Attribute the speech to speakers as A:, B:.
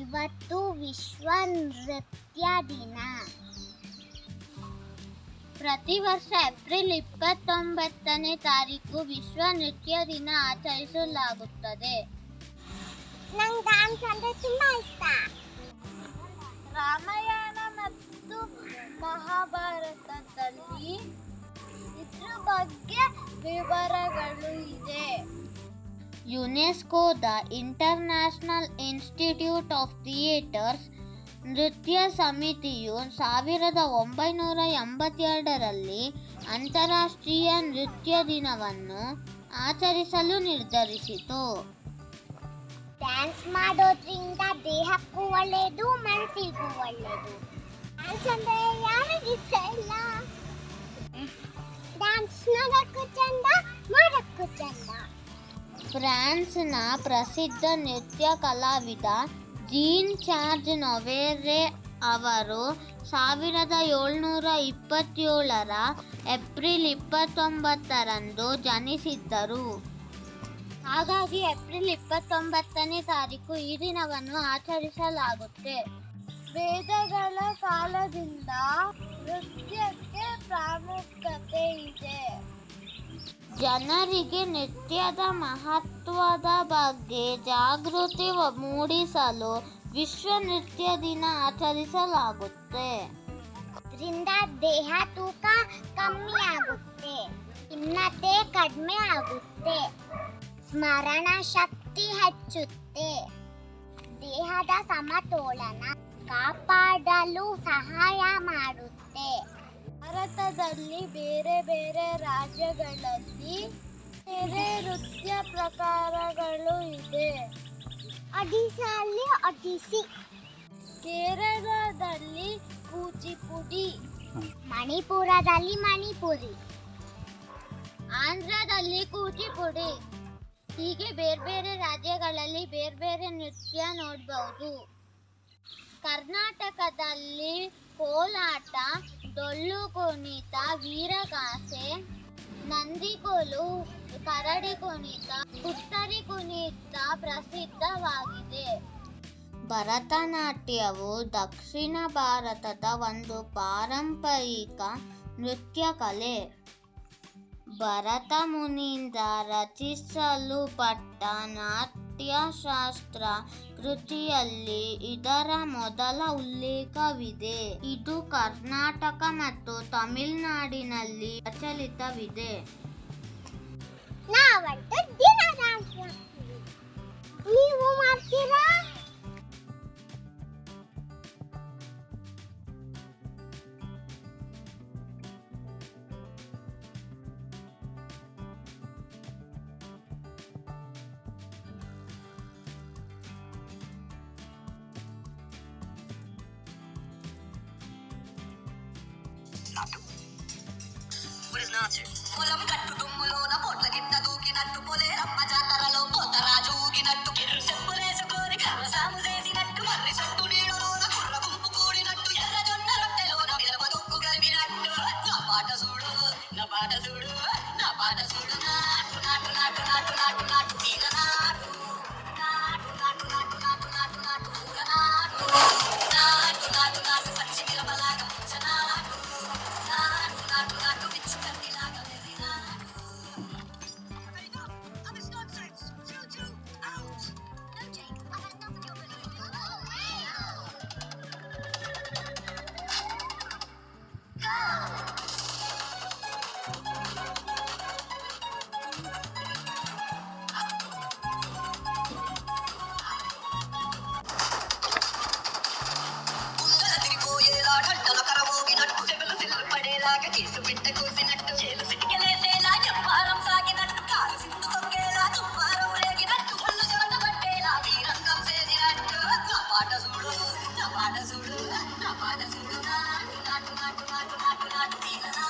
A: ಇವತ್ತು ವಿಶ್ವ ನೃತ್ಯ ದಿನ. ಪ್ರತಿ ವರ್ಷ ಏಪ್ರಿಲ್ ಇಪ್ಪತ್ತೊಂಬತ್ತನೇ ತಾರೀಕು ವಿಶ್ವ ನೃತ್ಯ ದಿನ ಆಚರಿಸಲಾಗುತ್ತದೆ. ರಾಮಾಯಣ ಮತ್ತು ಮಹಾಭಾರತದಲ್ಲಿ ಇದ್ರ ಬಗ್ಗೆ ವಿವರಗಳು ಇದೆ. ಯುನೆಸ್ಕೋದ ಇಂಟರ್ನ್ಯಾಷನಲ್ ಇನ್ಸ್ಟಿಟ್ಯೂಟ್ ಆಫ್ ಥಿಯೇಟರ್ಸ್ ನೃತ್ಯ ಸಮಿತಿಯು ಸಾವಿರದ ಒಂಬೈನೂರ ಎಂಬತ್ತೆರಡರಲ್ಲಿ ಅಂತಾರಾಷ್ಟ್ರೀಯ ನೃತ್ಯ ದಿನವನ್ನು ಆಚರಿಸಲು ನಿರ್ಧರಿಸಿತು. ಡ್ಯಾನ್ಸ್ ಮಾಡೋದ್ರಿಂದ ದೇಹಕ್ಕೂ ಒಳ್ಳೆಯದು ಮನಸ್ಸಿಗೂ ಒಳ್ಳೆಯದು ಡ್ಯಾನ್ಸ್ ಅಂದರೆ ಯಾರಿಗಿಷ್ಟ ಇಲ್ಲ? ಡ್ಯಾನ್ಸ್ ನೋಡೋಕ್ಕೂ ಚಂದ ಫ್ರಾನ್ಸ್ನ ಪ್ರಸಿದ್ಧ ನೃತ್ಯ ಕಲಾವಿದ ಜೀನ್ ಚಾರ್ಜ್ ನೊವೆರೆ ಅವರು ಸಾವಿರದ ಏಳ್ನೂರ ಇಪ್ಪತ್ತೇಳರ ಏಪ್ರಿಲ್ ಇಪ್ಪತ್ತೊಂಬತ್ತರಂದು ಜನಿಸಿದ್ದರು. ಹಾಗಾಗಿ ಏಪ್ರಿಲ್ ಇಪ್ಪತ್ತೊಂಬತ್ತನೇ ತಾರೀಕು ಈ ದಿನವನ್ನು ಆಚರಿಸಲಾಗುತ್ತೆ. ವೇದಗಳ ಕಾಲದಿಂದ ನೃತ್ಯಕ್ಕೆ ಪ್ರಾಮುಖ್ಯತೆ ಇದೆ. ಜನರಿಗೆ ನೃತ್ಯದ ಮಹತ್ವದ ಬಗ್ಗೆ ಜಾಗೃತಿ ಮೂಡಿಸಲು ವಿಶ್ವ ನೃತ್ಯ ದಿನ ಆಚರಿಸಲಾಗುತ್ತೆ. ಇದರಿಂದ ದೇಹ ತೂಕ ಕಮ್ಮಿ ಆಗುತ್ತೆ ಖಿನ್ನತೆ ಕಡಿಮೆ ಆಗುತ್ತೆ, ಸ್ಮರಣ ಶಕ್ತಿ ಹೆಚ್ಚುತ್ತೆ. ದೇಹದ ಸಮತೋಲನ ಕಾಪಾಡಲು ಸಹಾಯ ಮಾಡುತ್ತೆ. ಭಾರತದಲ್ಲಿ ಬೇರೆ ಬೇರೆ ರಾಜ್ಯಗಳಲ್ಲಿ ಬೇರೆ ನೃತ್ಯ ಪ್ರಕಾರಗಳು ಇದೆ. ಅಡಿಶಾಲಿ ಅಡಿಸಿ. ಕೇರಳದಲ್ಲಿ ಕೂಚಿಪುಡಿ. ಮಣಿಪುರದಲ್ಲಿ ಮಣಿಪುರಿ. ಆಂಧ್ರದಲ್ಲಿ ಕೂಚಿಪುಡಿ. ಹೀಗೆ ಬೇರೆ ಬೇರೆ ರಾಜ್ಯಗಳಲ್ಲಿ ಬೇರೆ ಬೇರೆ ನೃತ್ಯ ನೋಡಬಹುದು ಕರ್ನಾಟಕದಲ್ಲಿ ಕೋಲಾಟ ಡೊಳ್ಳು ಕುಣಿತ ವೀರಗಾಸೆ ನಂದಿಕೋಲು ಕರಡಿ ಕುಣಿತ ಕುತ್ತರಿ ಕುಣಿತ ಪ್ರಸಿದ್ಧವಾಗಿದೆ. ಭರತನಾಟ್ಯವು ದಕ್ಷಿಣ ಭಾರತದ ಒಂದು ಪಾರಂಪರಿಕ ನೃತ್ಯ ಕಲೆ. ಭರತ ಮುನಿಯಿಂದ ರಚಿಸಲ್ಪಟ್ಟ ನಾಟ್ಯಶಾಸ್ತ್ರ ಕೃತಿಯಲ್ಲಿ ಇದರ ಮೊದಲ ಉಲ್ಲೇಖವಿದೆ. ಇದು ಕರ್ನಾಟಕ ಮತ್ತು ತಮಿಳುನಾಡಿನಲ್ಲಿ ಪ್ರಚಲಿತವಿದೆ.
B: আছে। বললাম কাট্টু Latina.